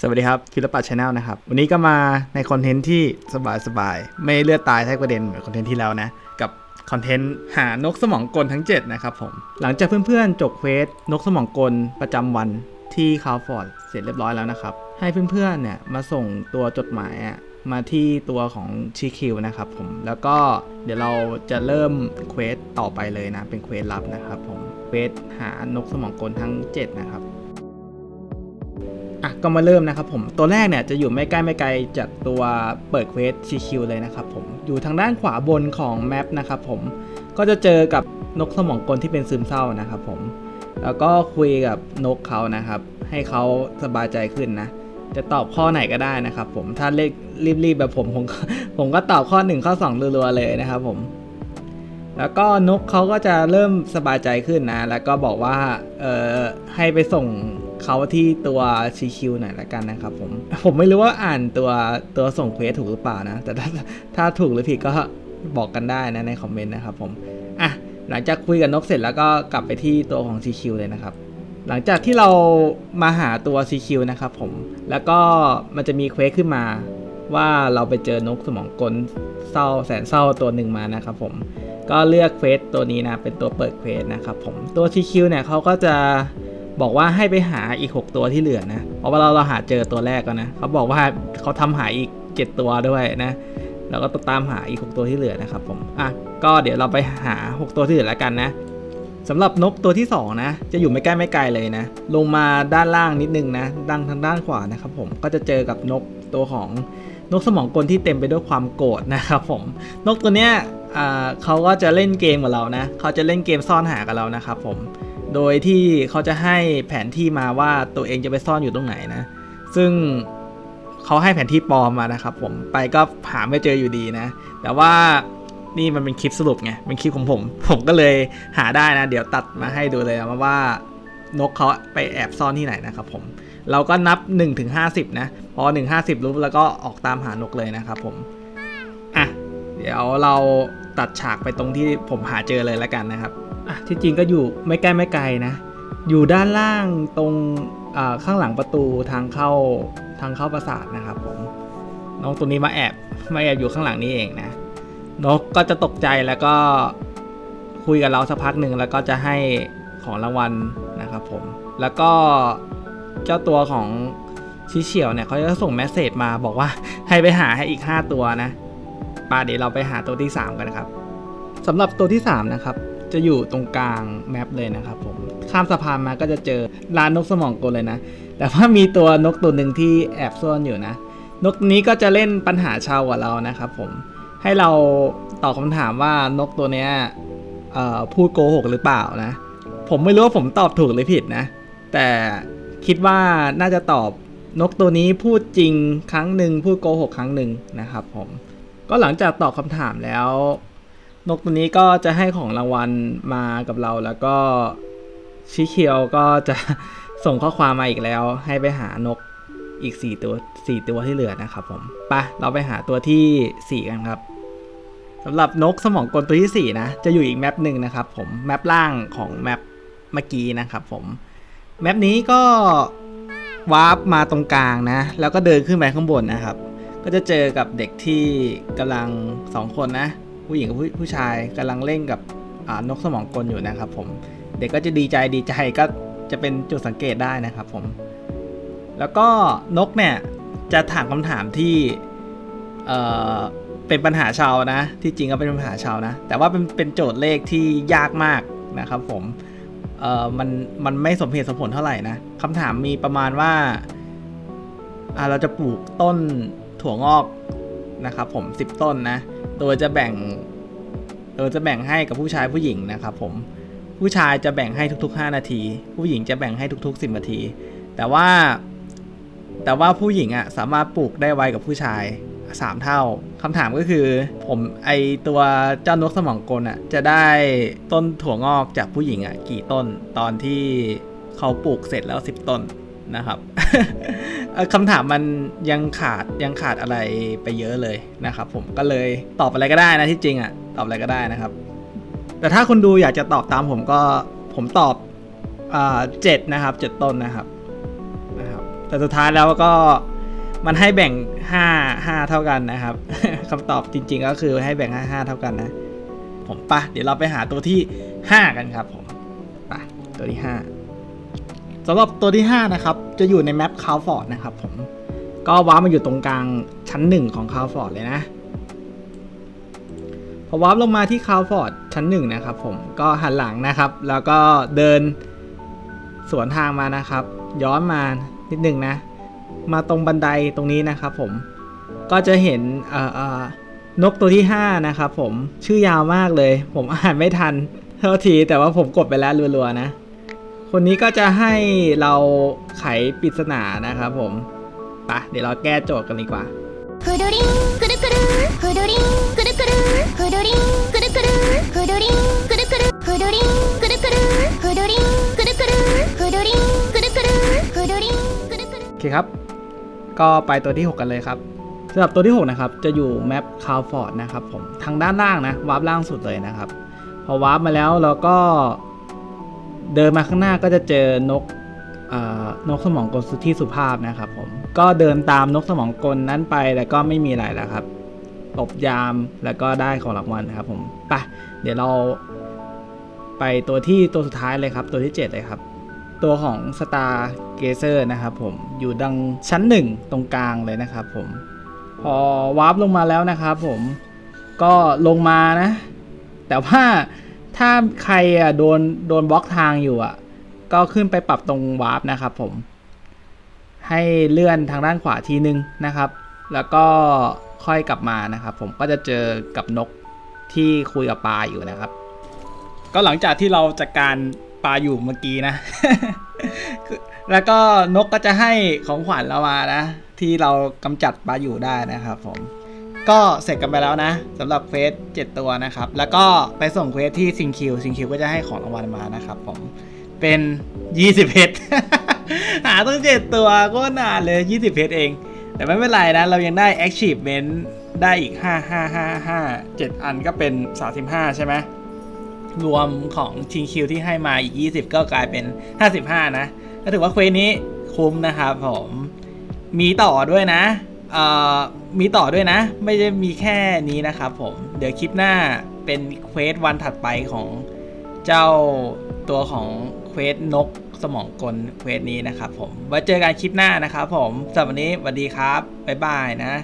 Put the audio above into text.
สวัสดีครับฟิลปัตชาแนลนะครับ วันนี้ก็มาในคอนเทนต์ที่สบายๆ ไม่เลือดตายแทกประเด็นเหมือนคอนเทนต์ที่แล้วนะ กับคอนเทนต์หานกสมองกลทั้ง 7 นะครับผม หลังจากเพื่อนๆ จบเควสนกสมองกลประจำวันที่คาวฟอร์ดเสร็จเรียบร้อยแล้วนะครับ ให้เพื่อนๆเนี่ยมาส่งตัวจดหมายอะมาที่ตัวของชีคิวนะครับผม แล้วก็เดี๋ยวเราจะเริ่มเควสต่อไปเลยนะ เป็นเควสลับนะครับผมเควสหานกสมองกลทั้ง 7 นะครับ อะก็มาเริ่มนะครับผมตัวแรกเนี่ยจะอยู่ไม่ใกล้ไม่ไกลจากตัวเปิดเควส CQ เลยนะครับผมอยู่ทางด้านขวาบนของแมปนะครับผมก็จะเจอกับนกสมองกลที่เป็นซึมเศร้านะครับผมแล้วก็คุยกับนกเขานะครับ ให้เขาสบายใจขึ้นนะ จะตอบข้อไหนก็ได้นะครับผมถ้าเลขรีบๆแบบผมผมก็ผมก็ตอบข้อ 1 ข้อ 2 รัวๆเลยนะครับผมแล้วก็นกเขาก็จะเริ่มสบายใจขึ้นนะ แล้วก็บอกว่าเออให้ไปส่ง เขาที่ตัว CQ หน่อยละกันนะครับผม ผมไม่รู้ว่าอ่านตัวตัวส่งเควสถูกหรือเปล่านะ แต่ถ้าถ้าถูกหรือผิดก็บอกกันได้นะในคอมเมนต์นะครับผม อะ หลังจากคุยกับนกเสร็จแล้วก็กลับไปที่ตัวของ CQ เลยนะครับ หลังจากที่เรามาหาตัว CQ นะครับผม แล้วก็มันจะมีเควสขึ้นมาว่าเราไปเจอนกสมองกลเศร้าแสนเศร้าตัวหนึ่งมานะครับผมก็เลือกเควสตัวนี้นะเป็นตัวเปิดเควสนะครับผมตัว CQ เนี่ยเขาก็จะ บอกว่าให้ไปหาอีก 6 ตัวที่เหลือนะเพราะว่าเราเราหาเจอตัวแรกก็นะเขาบอกว่าเขาทำหาอีก 7 ตัวด้วยนะแล้วก็ตามหาอีก 6 ตัวที่เหลือนะครับผมอะก็เดี๋ยวเราไปหา 6 ตัวที่เหลือแล้วกันนะสำหรับนกตัวที่ 2 นะ จะอยู่ไม่ใกล้ไม่ไกลเลยนะ ลงมาด้านล่างนิดนึงนะดังทางด้านขวานะครับผมก็จะเจอกับนกตัวของนกสมองกลที่เต็มไปด้วยความโกรธนะครับผมนกตัวเนี้ยเขาก็จะเล่นเกมกับเรานะ เขาจะเล่นเกมซ่อนหากับเรานะครับผม โดยที่เขาจะให้แผนที่มาว่าตัวเองจะไปซ่อนอยู่ตรงไหนนะ ซึ่งเขาให้แผนที่ปลอมมานะครับ ผมไปก็หาไม่เจออยู่ดีนะ แต่ว่านี่มันเป็นคลิปสรุปไง เป็นคลิปของผม ผมก็เลยหาได้นะ เดี๋ยวตัดมาให้ดูเลยนะว่านกเขาไปแอบซ่อนที่ไหนนะครับผม เราก็นับ1ถึงนะ พอ 1 50 รู้แล้วก็ออกตามหานกเลยนะครับผม อะ เดี๋ยวเราตัดฉากไปตรงที่ผมหาเจอเลยแล้วกันนะครับ อะที่จริงก็อยู่ไม่ใกล้ไม่ไกลนะ อยู่ด้านล่างตรงข้างหลังประตูทางเข้าทางเข้าปราสาทนะครับผมน้องตัวนี้มาแอบมาแอบอยู่ข้างหลังนี้เองนะนกก็จะตกใจแล้วก็คุยกับเราสักพักหนึ่งแล้วก็จะให้ของรางวัลนะครับผม แล้วก็เจ้าตัวของชิเฉียวเนี่ยเขาจะส่งเมสเซจมาบอกว่าให้ไปหาให้อีก 5 ตัวนะปาเดี๋ยวเราไปหาตัวที่ 3 กันนะครับสำหรับตัวที่ 3 นะครับ จะอยู่ตรงกลางแมปเลยนะครับผมข้ามสะพานมาก็จะเจอร้านนกสมองกลเลยนะ แต่ว่ามีตัวนกตัวหนึ่งที่แอบซ่อนอยู่นะ นกนี้ก็จะเล่นปัญหาชาวกับเรานะครับผมให้เราตอบคำถามว่านกตัวเนี้ยพูดโกหกหรือเปล่านะ ผมไม่รู้ว่าผมตอบถูกหรือผิดนะ แต่คิดว่าน่าจะตอบนกตัวนี้พูดจริงครั้งหนึ่งพูดโกหกครั้งหนึ่งนะครับผมก็หลังจากตอบคำถามแล้ว นกตัวนี้ก็จะให้ของรางวัลมากับเราแล้วก็ชิเคียวก็จะส่งข้อความมาอีกแล้ว ให้ไปหานกอีก 4 ตัว 4 ตัวที่เหลือนะครับผมไปะเราไปหาตัวทีสี่ 4 กันครับสำหรับนกสมองกลตัวที่ 4 นะ จะอยู่อีกแมปหนึ่งนะครับผมแมปล่างของแมปเมื่อกี้นะครับผมแมปนี้ก็วาร์ปมาตรงกลางนะ แล้วก็เดินขึ้นไปข้างบนนะครับ ก็จะเจอกับเด็กที่กำลังสองคนนะ ผู้หญิงกับผู้ผู้ชายกำลังเล่นกับนกสมองกลอยู่นะครับผมเด็กก็จะดีใจดีใจก็จะเป็นจุดสังเกตได้นะครับผมแล้วก็นกเนี่ยจะถามคำถามที่เอ่อเป็นปัญหาชาวนะ ที่จริงก็เป็นปัญหาชาวนะ แต่ว่าเป็นเป็นโจทย์เลขที่ยากมากนะครับผมเอ่อมันมันไม่สมเหตุสมผลเท่าไหร่นะคำถามมีประมาณว่าอ่าเราจะปลูกต้นถั่วงอกนะครับผม 10 ต้นนะ โดยจะแบ่งโดยจะแบ่งให้กับผู้ชายผู้หญิงนะครับผมผู้ชายจะแบ่งให้ทุกๆ 5 นาที ผู้หญิงจะแบ่งให้ทุก ๆ 10 นาที แต่ว่าแต่ว่าผู้หญิงอะสามารถปลูกได้ไวกับผู้ชาย 3 เท่าคำถามก็คือ ผมไอตัวเจ้านกสมองกลอะจะได้ต้นถั่วงอกจากผู้หญิงอะกี่ต้นตอนที่เขาปลูกเสร็จแล้ว 10 ต้นนะครับ คำถามมันยังขาดยังขาดอะไรไปเยอะเลยนะครับ ผมก็เลยตอบอะไรก็ได้นะที่จริงอะตอบอะไรก็ได้นะครับ แต่ถ้าคุณดูอยากจะตอบตามผมก็ผมตอบเจ็ดนะครับเจ็ดต้นนะครับนะครับ แต่สุดท้ายแล้วก็มันให้แบ่งห้าห้าเท่ากันนะครับคำตอบจริง ๆ ก็คือให้แบ่งห้าห้าเท่ากันนะ ผมปะเดี๋ยวเราไปหาตัวที่ห้ากันครับผมปะตัวที่ห้า สำหรับตัวที่ห้านะครับ จะอยู่ในแมปคาวฟอร์ดนะครับผม ก็ว้าร์ปมาอยู่ตรงกลางชั้นหนึ่งของคาวฟอร์ดเลยนะพอวาร์ปลงมาที่คาวฟอร์ดชั้นหนึ่งนะครับผมก็หันหลังนะครับ แล้วก็เดินสวนทางมานะครับ ย้อนมานิดนึงนะ มาตรงบันไดตรงนี้นะครับผมก็จะเห็นเอ่อเอ่อนกตัวที่ 5 นะครับผมชื่อยาวมากเลย ผมอ่านไม่ทันเท่าทีแต่ว่าผมกดไปแล้วรัวๆนะ คนนี้ก็จะให้เราไขปริศนานะครับผมไปะเดี๋ยวเราแก้โจทย์กันดีกว่า ふどりんくるくるふどりんくるくるふどりんくるくるふどりんくるくるふどりんくるくるふどりんくるくるふどりんくるくるふどりんくるくる โอเคครับ ก็ไปตัวที่ 6 กันเลยครับสำหรับตัวที่ 6 นะครับ จะอยู่แมปคาวฟอร์ดนะครับผม ทางด้านล่างนะ วาร์ปล่างสุดเลยนะครับ พอวาร์ปมาแล้วเราก็ เดินมาข้างหน้าก็จะเจอนกอนกสมองกลสุที่สุภาพนะครับผมก็เดินตามนกสมองกลนั้นไปแล้วก็ไม่มีอะไรแล้วครับตบยามแล้วก็ได้ของรางวัลนะครับผมไปเดี๋ยวเราไปตัวที่ตัวสุดท้ายเลยครับ ตัวที่ 7 เลยครับ ตัวของ Star g a z e r นะครับผมอยู่ดังชั้นหนึ่งตรงกลางเลยนะครับผมพอวาร์ปลงมาแล้วนะครับผมก็ลงมานะ แต่ว่า ถ้าใครอะโดนโดนบล็อกทางอยู่อะ ก็ขึ้นไปปรับตรงวาร์ปนะครับผม ให้เลื่อนทางด้านขวาทีนึงนะครับ แล้วก็ค่อยกลับมานะครับ ผมก็จะเจอกับนกที่คุยกับปลาอยู่นะครับ ก็หลังจากที่เราจัดการปลาอยู่เมื่อกี้นะ แล้วก็นกก็จะให้ของขวัญเรามานะ ที่เรากำจัดปลาอยู่ได้นะครับผม ก็เสร็จกันไปแล้วนะสำหรับเควส7ตัวนะครับ แล้วก็ไปส่งเควสที่ซิงคิวซิงคิวก็จะให้ของรางวัลมานะครับผมเป็น20เพชรหาตั้ง7ตัวก็นานเลย 20เพชรเอง แต่ไม่เป็นไรนะ เรายังได้ achievement ได้อีก 5 5 5 5 7 อันก็เป็น 35 ใช่ไหมรวมของชิงคิวที่ให้มาอีก 20 ก็กลายเป็น 55 นะ ก็ถือว่าเควสนี้คุ้มนะครับผม มีต่อด้วยนะเอ่อ มีต่อด้วยนะ ไม่ได้มีแค่นี้นะครับผม เดี๋ยวคลิปหน้าเป็นเควสวันถัดไปของเจ้าตัวของเควสนกสมองกลเควสนี้นะครับผมไว้เจอกันคลิปหน้านะครับผมสำหรับวันนี้สวัสดีครับ บ๊ายบายนะ